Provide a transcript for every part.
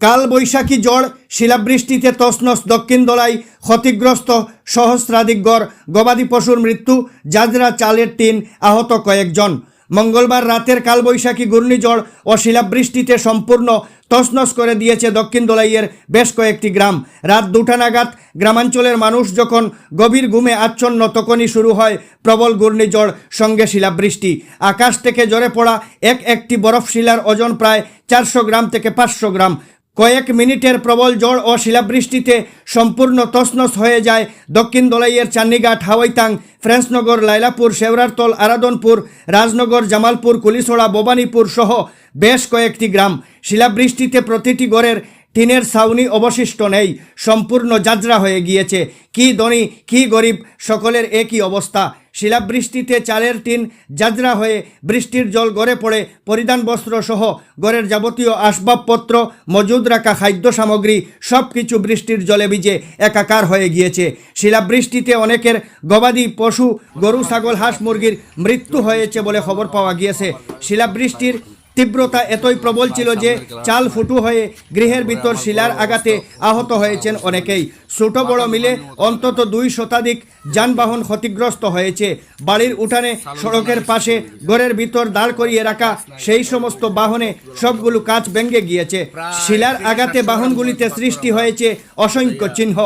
কাল বৈশাখী ঝড় শিলাবৃষ্টিতে তসনস দক্ষিণ দলাই ক্ষতিগ্রস্ত সহস্রাধিক গড় গবাদি পশুর মৃত্যু, জাজরা চালের টিন আহত কয়েকজন। মঙ্গলবার রাতের কালবৈশাখী ঘূর্ণিঝড় ও শিলাবৃষ্টিতে সম্পূর্ণ তছনছ করে দিয়েছে দক্ষিণ দোলাইয়ের বেশ কয়েকটি গ্রাম। রাত দুটা নাগাদ গ্রামাঞ্চলের মানুষ যখন গভীর ঘুমে আচ্ছন্ন, তখনই শুরু হয় প্রবল ঘূর্ণিঝড়, সঙ্গে শিলাবৃষ্টি। আকাশ থেকে ঝরে পড়া এক একটি বরফ শিলার ওজন প্রায় চারশো গ্রাম থেকে পাঁচশো গ্রাম। কয়েক মিনিটের প্রবল ঝড় ও শিলাবৃষ্টিতে সম্পূর্ণ তসনস হয়ে যায় দক্ষিণ দলাইয়ের চান্নিঘাট, হাওয়াইতাং, ফ্রেন্সনগর, লাইলাপুর শেওরারতল আরাদনপুর, রাজনগর, জামালপুর, কুলিছড়া ভবানীপুর সহ বেশ কয়েকটি গ্রাম। শিলাবৃষ্টিতে প্রতিটি ঘরের টিনের ছাউনি অবশিষ্ট নেই, সম্পূর্ণ যাত্রা হয়ে গিয়েছে। কি ধনী, কি গরিব, সকলের একই অবস্থা। শিলাবৃষ্টিতে চালের টিন যাত্রা হয়ে বৃষ্টির জল গড়ে পড়ে, পরিধান বস্ত্র সহ ঘরের যাবতীয় আসবাবপত্র, মজুদ রাখা খাদ্য সামগ্রী সব কিছু বৃষ্টির জলে ভিজে একাকার হয়ে গিয়েছে। শিলাবৃষ্টিতে অনেকের গবাদি পশু, গরু, ছাগল, হাঁস, মুরগির মৃত্যু হয়েছে বলে খবর পাওয়া গিয়েছে। শিলাবৃষ্টির তীব্রতা এতই প্রবল ছিল যে চাল ফুটু হয়ে গৃহের ভিতর শিলার আঘাতে আহত হয়েছেন অনেকেই। ছোট বড় মিলে অন্তত দুই শতাধিক যানবাহন ক্ষতিগ্রস্ত হয়েছে। বাড়ির উঠানে সড়কের পাশে ঘরের ভিতর দাঁড় করিয়ে রাখা সেই সমস্ত বাহনে সবগুলো কাজ ভেঙে গিয়েছে। শিলার আঘাতে বাহনগুলিতে সৃষ্টি হয়েছে অসংখ্য চিহ্ন।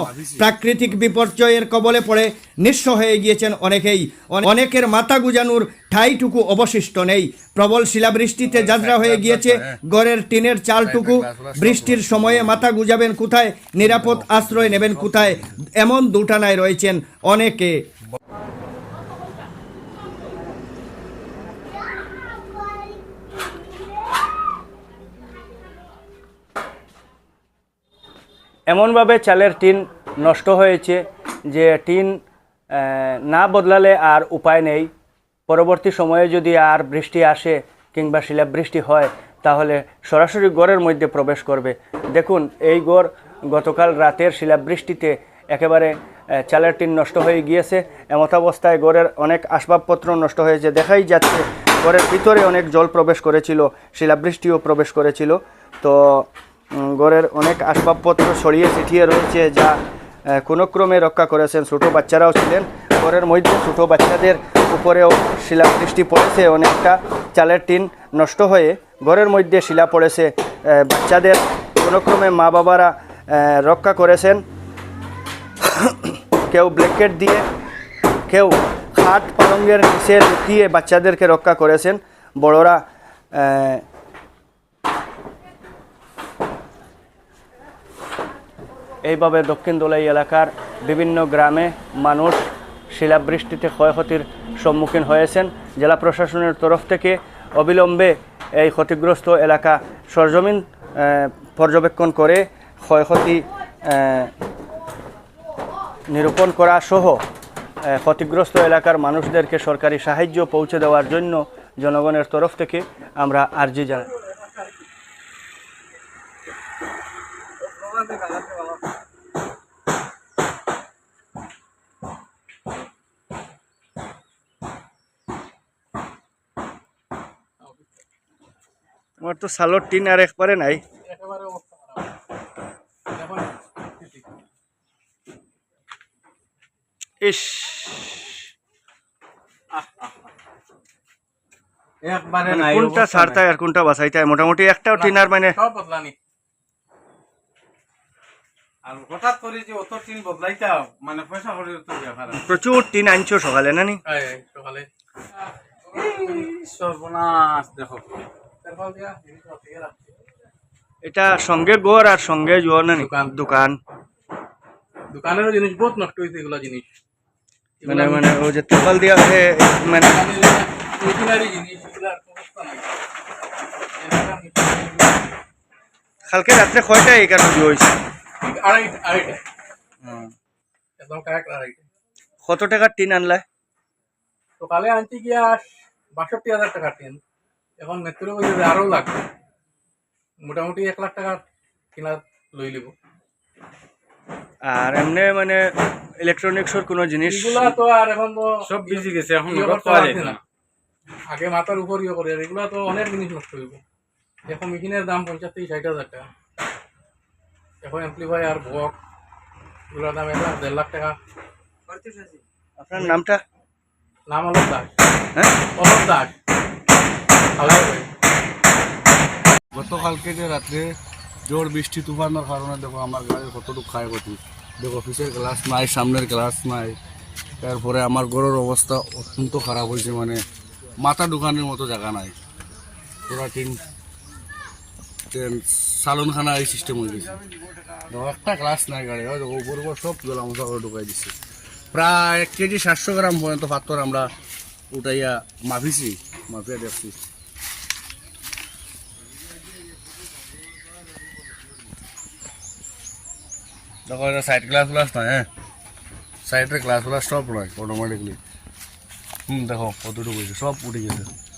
প্রাকৃতিক বিপর্যয়ের কবলে পড়ে নিঃস্ব হয়ে গিয়েছেন অনেকেই। অনেকের মাথা গুজানোর ঠাইটুকু অবশিষ্ট নেই। প্রবল শিলাবৃষ্টিতে যাত্রা হয়ে গিয়েছে। গড়ের টিনের চালটুকু বৃষ্টির সময়ে মাথা গুজাবেন কোথায়? নিরাপদ আশ্রয় নেবেন কোথায়? এমন দুটানায় রয়েছেন অনেকে। এমনভাবে চালের টিন নষ্ট হয়েছে যে টিন আহ, না বদলালে আর উপায় নেই। পরবর্তী সময়ে যদি আর বৃষ্টি আসে কিংবা শিলাবৃষ্টি হয়, তাহলে সরাসরি গড়ের মধ্যে প্রবেশ করবে। দেখুন, এই গড় গতকাল রাতের শিলাবৃষ্টিতে একেবারে চালের টিন নষ্ট হয়ে গিয়েছে। এমত অবস্থায় গড়ের অনেক আসবাবপত্র নষ্ট হয়েছে দেখাই যাচ্ছে, গড়ের ভিতরে অনেক জল প্রবেশ করেছিল, শিলাবৃষ্টিও প্রবেশ করেছিল। তো গড়ের অনেক আসবাবপত্র ছড়িয়ে ছিটিয়ে রয়েছে যা কোনো ক্রমে রক্ষা করেছেন ছোটো বাচ্চারাও ছিলেন। ঘরের মধ্যে ছোটো বাচ্চাদের উপরেও শিলাবৃষ্টি পড়েছে অনেকটা। চালের টিন নষ্ট হয়ে ঘরের মধ্যে শিলা পড়েছে। বাচ্চাদের কোনো ক্রমে মা বাবারা রক্ষা করেছেন। কেউ ব্ল্যাঙ্কেট দিয়ে, কেউ খাট পালঙ্গের নিচে লুকিয়ে বাচ্চাদেরকে রক্ষা করেছেন। বড়রা এইভাবে দক্ষিণ দোলাই এলাকার বিভিন্ন গ্রামে মানুষ শিলাবৃষ্টিতে ক্ষয়ক্ষতির সম্মুখীন হয়েছেন। জেলা প্রশাসনের তরফ থেকে অবিলম্বে এই ক্ষতিগ্রস্ত এলাকা সরজমিন পর্যবেক্ষণ করে ক্ষয়ক্ষতি নিরূপণ করা সহ ক্ষতিগ্রস্ত এলাকার মানুষদেরকে সরকারি সাহায্য পৌঁছে দেওয়ার জন্য জনগণের তরফ থেকে আমরা আর্জি জানাই। আমার তো সালোর টিন আর একবারে নাই। ইস। একবারে মানে নাই কোনটা অবস্থা আর কোনটা বাঁচাইতায় মোটামুটি একটাও। টিনার মানে সব বদলানি। আর হঠাৎ করে যে অত টিন বদলাইতাম মানে পয়সা করে তো ব্যাপার প্রচুর টিন আনছো সকালে নানি? সকালে। সর্বনাশ দেখো। এটা সঙ্গে গোর আর সঙ্গে জোয়ার নানি দোকান। দোকান। দোকানেরও জিনিস বহুত নষ্ট হয়েছে এগুলা জিনিস। মানে মানে ও যে ত্রিপাল দিয়া আছে মানে কালকে রাত্রে কয়টা এই কারণে জো হয়েছে কত টাকার টিন আনলা? সকালে আনতে গিয়া বাষট্টি হাজার টাকা টেন। এখন মেট্রো বলছে আরও লাগবে মোটামুটি এক লাখ টাকা কিনা লই লিব। আর এমনি মানে ইলেকট্রনিক্সের কোনো জিনিস এগুলা তো আর এখন তো সব বেজে গেছে, এখন ইয়ে পাওয়া যায় না। আগে মাথার উপর ইয়ে করে এগুলা তো অনেক জিনিস নষ্ট হইব। এখন মেশিনের দাম পঞ্চাশ থেকে ষাট হাজার টাকা। এখন এমপ্লিফাই আর বক এগুলোর দাম এক লাখ দেড় লাখ টাকা। আপনার নামটা? নাম অলক দাস। হ্যাঁ? অলক দাস। গতকালকে যে রাত্রে জোর বৃষ্টি তুফানের কারণে দেখো আমার গাড়ির কতটুকু ক্ষয়ক্ষতি। দেখো অফিসের গ্লাস নাই, সামনের গ্লাস নাই। তারপরে আমার গরুর অবস্থা অত্যন্ত খারাপ হয়েছে মানে মাথা দোকানের মতো জায়গা নাই। পুরা টিন সালনখানা এই সিস্টেম হয়ে গেছে। একটা গ্লাস নাই গাড়ি দেখো উপর উপর সব জল মশা করে ঢুকাই দিচ্ছে প্রায় এক কেজি সাতশো গ্রাম পর্যন্ত পাথর আমরা উঠাইয়া মাফিছি, মাফিয়া দেখছি। দেখো, এটা সাইড গ্লাস গ্লাস না হ্যাঁ? সাইডের গ্লাস গ্লাস সব নয় অটোমেটিকলি হুম, দেখো, কতটুকু সব উঠে গেছে।